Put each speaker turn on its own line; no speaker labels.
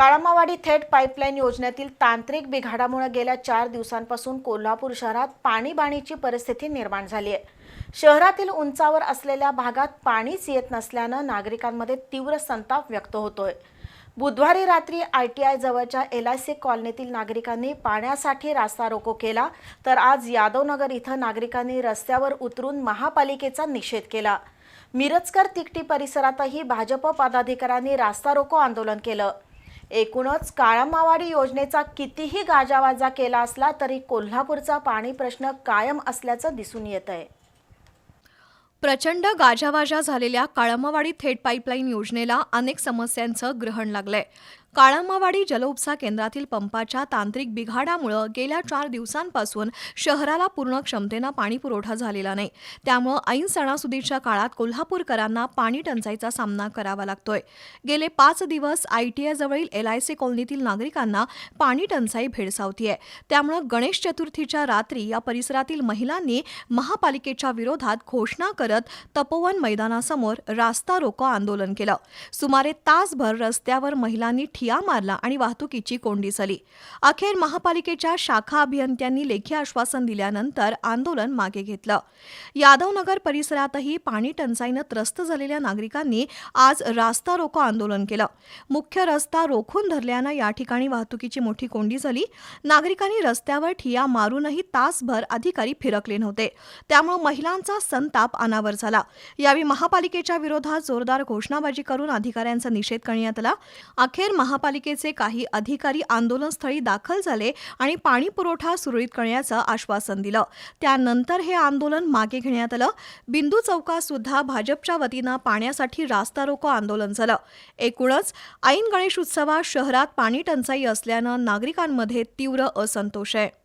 काळामावाडी थेट पाईपलाईन योजनेतील तांत्रिक बिघाडामुळे गेल्या चार दिवसांपासून कोल्हापूर शहरात पाणीबाणीची परिस्थिती निर्माण झाली आहे. शहरातील उंचावर असलेल्या भागात पाणीच येत नसल्यानं नागरिकांमध्ये तीव्र संताप व्यक्त होतोय. बुधवारी रात्री आय टी आय जवळच्या एल आय सी कॉलनीतील नागरिकांनी पाण्यासाठी रास्ता रोको केला तर आज यादवनगर इथं नागरिकांनी रस्त्यावर उतरून महापालिकेचा निषेध केला. मिरजकर तिकटी परिसरातही भाजप पदाधिकाऱ्यांनी रास्ता रोको आंदोलन केलं. एकूणच काळामावाडी योजनेचा कितीही गाजावाजा केला असला तरी कोल्हापूरचा पाणी प्रश्न कायम असल्याचं दिसून येत आहे.
प्रचंड गाजावाजा झालेल्या काळमावाडी थेट पाईपलाईन योजनेला अनेक समस्यांचं ग्रहण लागलंय. काळामावाडी जलउपसा केंद्रातील पंपाच्या तांत्रिक बिघाडामुळं गेल्या चार दिवसांपासून शहराला पूर्ण क्षमतेनं पाणीपुरवठा झालेला नाही. त्यामुळं ऐन सणासुदीच्या काळात कोल्हापूरकरांना पाणी टंचाईचा सामना करावा लागतोय. गेले पाच दिवस आयटीआयजवळील एलआयसी एल आय सी कॉलनीतील नागरिकांना पाणी टंचाई भेडसावतीये. त्यामुळं गणेश चतुर्थीच्या रात्री या परिसरातील महिलांनी महापालिकेच्या विरोधात घोषणा करत तपोवन मैदानासमोर रास्ता रोको आंदोलन केलं. सुमारे तासभर रस्त्यावर महिलांनी ठिया मारला आणि वाहतुकीची कोंडी झाली अखेर महापालिकेच्या शाखा अभियंत्यांनी लेखी आश्वासन दिल्यानंतर आंदोलन मागे घेतलं. यादवनगर परिसरातही पाणी टंचाईनं त्रस्त झालेल्या नागरिकांनी आज रास्ता रोको आंदोलन केलं. मुख्य रस्ता रोखून धरल्यानं या ठिकाणी वाहतुकीची मोठी कोंडी झाली नागरिकांनी रस्त्यावर ठिया मारूनही तासभर अधिकारी फिरकले नव्हते. त्यामुळे महिलांचा संताप अनावर झाला. यावेळी महापालिकेच्या विरोधात जोरदार घोषणाबाजी करून अधिकाऱ्यांचा निषेध करण्यात आला. अखेर महापालिकेचे काही अधिकारी आंदोलनस्थळी दाखल झाले आणि पाणी पुरवठा सुरळीत करण्याचं आश्वासन दिलं. त्यानंतर हे आंदोलन मागे घेण्यात आलं. बिंदू चौकात सुद्धा भाजपच्या वतीनं पाण्यासाठी रास्ता रोको आंदोलन झालं. एकूणच ऐन गणेश उत्सवात शहरात पाणी टंचाई असल्यानं नागरिकांमध्ये तीव्र असंतोष आहे.